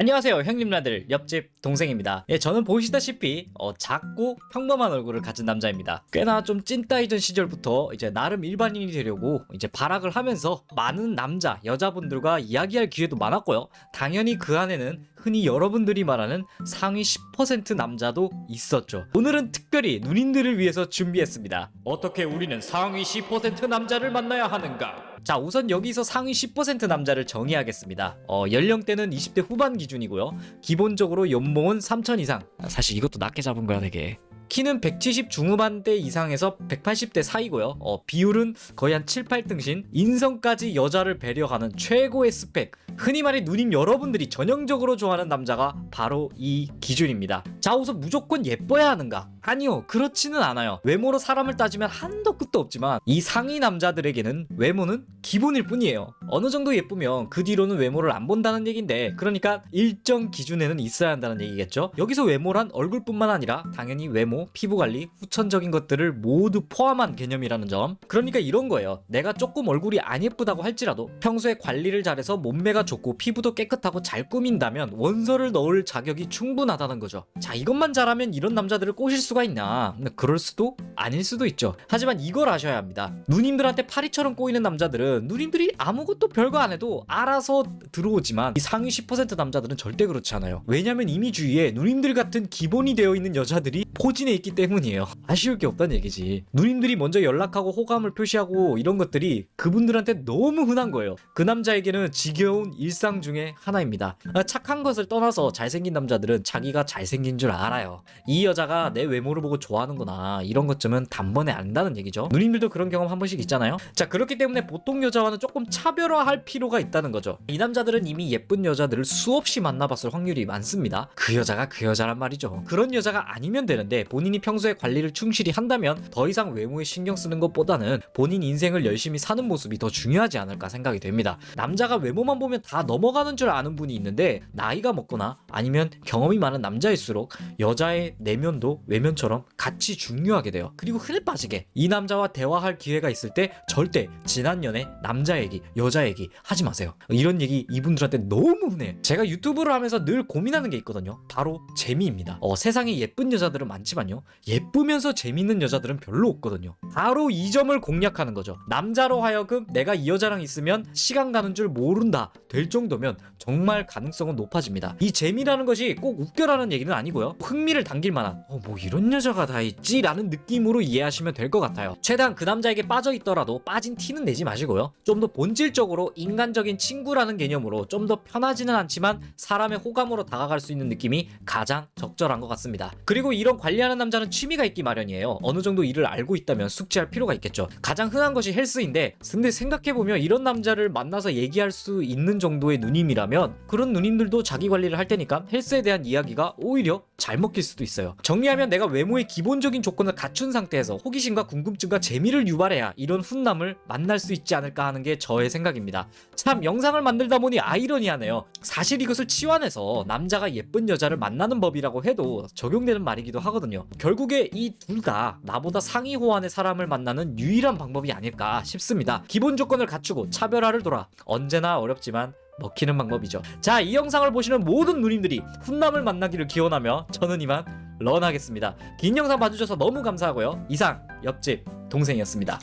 안녕하세요 형님나들 옆집 동생입니다. 예, 저는 보시다시피 어, 작고 평범한 얼굴을 가진 남자입니다. 꽤나 좀 찐따이던 시절부터 이제 나름 일반인이 되려고 이제 발악을 하면서 많은 남자 여자분들과 이야기할 기회도 많았고요. 당연히 그 안에는 흔히 여러분들이 말하는 상위 10% 남자도 있었죠. 오늘은 특별히 누님들을 위해서 준비했습니다. 어떻게 우리는 상위 10% 남자를 만나야 하는가 자 우선 여기서 상위 10% 남자를 정의하겠습니다. 어, 연령대는 20대 후반 기준이고요. 기본적으로 연봉은 3천 이상. 아, 사실 이것도 낮게 잡은 거야 되게 키는 170 중후반대 이상에서 180대 사이고요. 어, 비율은 거의 한 7, 8등신. 인성까지 여자를 배려하는 최고의 스펙. 흔히 말해 누님 여러분들이 전형적으로 좋아하는 남자가 바로 이 기준입니다. 자, 우선 무조건 예뻐야 하는가? 아니요, 그렇지는 않아요. 외모로 사람을 따지면 한도 끝도 없지만 이 상위 남자들에게는 외모는 기본일 뿐이에요. 어느 정도 예쁘면 그 뒤로는 외모를 안 본다는 얘긴데, 그러니까 일정 기준에는 있어야 한다는 얘기겠죠? 여기서 외모란 얼굴뿐만 아니라 당연히 외모, 피부 관리, 후천적인 것들을 모두 포함한 개념이라는 점. 그러니까 이런 거예요. 내가 조금 얼굴이 안 예쁘다고 할지라도 평소에 관리를 잘해서 몸매가 좋고 피부도 깨끗하고 잘 꾸민다면 원서를 넣을 자격이 충분하다는 거죠. 자, 이것만 잘하면 이런 남자들을 꼬실 수가 있나? 그럴 수도 아닐 수도 있죠. 하지만 이걸 아셔야 합니다. 누님들한테 파리처럼 꼬이는 남자들은 누님들이 아무것도 별거 안 해도 알아서 들어오지만 이 상위 10% 남자들은 절대 그렇지 않아요. 왜냐면 이미 주위에 누님들 같은 기본이 되어 있는 여자들이 포진해 있기 때문이에요. 아쉬울 게 없다는 얘기지. 누님들이 먼저 연락하고 호감을 표시하고 이런 것들이 그분들한테 너무 흔한 거예요. 그 남자에게는 지겨운 일상 중에 하나입니다. 아, 착한 것을 떠나서 잘생긴 남자들은 자기가 잘생긴 줄 알아요. 이 여자가 내 외모를 보고 좋아하는구나. 이런 것 쯤은 단번에 안다는 얘기죠. 누님들도 그런 경험 한 번씩 있잖아요. 자, 그렇기 때문에 보통 여자와는 조금 차별화할 필요가 있다는 거죠. 이 남자들은 이미 예쁜 여자들을 수없이 만나봤을 확률이 많습니다. 그 여자가 그 여자란 말이죠. 그런 여자가 아니면 되는데 본인이 평소에 관리를 충실히 한다면 더 이상 외모에 신경 쓰는 것보다는 본인 인생을 열심히 사는 모습이 더 중요하지 않을까 생각이 됩니다. 남자가 외모만 보면 다 넘어가는 줄 아는 분이 있는데 나이가 먹거나 아니면 경험이 많은 남자일수록 여자의 내면도 외면처럼 같이 중요하게 돼요. 그리고 흔해 빠지게 이 남자와 대화할 기회가 있을 때 절대 지난 연애 남자 얘기, 여자 얘기 하지 마세요. 이런 얘기 이분들한테 너무 흔해. 제가 유튜브를 하면서 늘 고민하는 게 있거든요. 바로 재미입니다. 어, 세상에 예쁜 여자들은 많지만요. 예쁘면서 재밌는 여자들은 별로 없거든요. 바로 이 점을 공략하는 거죠. 남자로 하여금 내가 이 여자랑 있으면 시간 가는 줄 모른다 될 정도면 정말 가능성은 높아집니다. 이 재미라는 것이 꼭 웃겨라는 얘기는 아니고요. 흥미를 당길 만한 어, 뭐 이런 여자가 다 있지 라는 느낌으로 이해하시면 될 것 같아요. 최대한 그 남자에게 빠져 있더라도 빠진 티는 내지 마시고요. 좀 더 본질적으로 인간적인 친구라는 개념으로 좀 더 편하지는 않지만 사람의 호감으로 다가갈 수 있는 느낌이 가장 적절한 것 같습니다. 그리고 이런 관리하는 남자는 취미가 있기 마련이에요. 어느 정도 일을 알고 있다면 숙지할 필요가 있겠죠. 가장 흔한 것이 헬스인데 근데 생각해보면 이런 남자를 만나서 얘기할 수 있는 정도의 누님이라면 그런 누님들도 자기 관리를 할 테니까 헬스에 대한 이야기가 오히려 잘 먹힐 수도 있어요. 정리하면 내가 외모의 기본적인 조건을 갖춘 상태에서 호기심과 궁금증과 재미를 유발해야 이런 훈남을 만날 수 있지 않을까 하는 게 저의 생각입니다. 참 영상을 만들다 보니 아이러니하네요. 사실 이것을 치환해서 남자가 예쁜 여자를 만나는 법이라고 해도 적용되는 말이기도 하거든요. 결국에 이 둘 다 나보다 상위 호환의 사람을 만나는 유일한 방법이 아닐까 싶습니다. 기본 조건을 갖추고 차별화를 돌아 언제나 어렵지만 먹히는 방법이죠. 자, 이 영상을 보시는 모든 누님들이 훈남을 만나기를 기원하며 저는 이만 런하겠습니다. 긴 영상 봐주셔서 너무 감사하고요. 이상 옆집 동생이었습니다.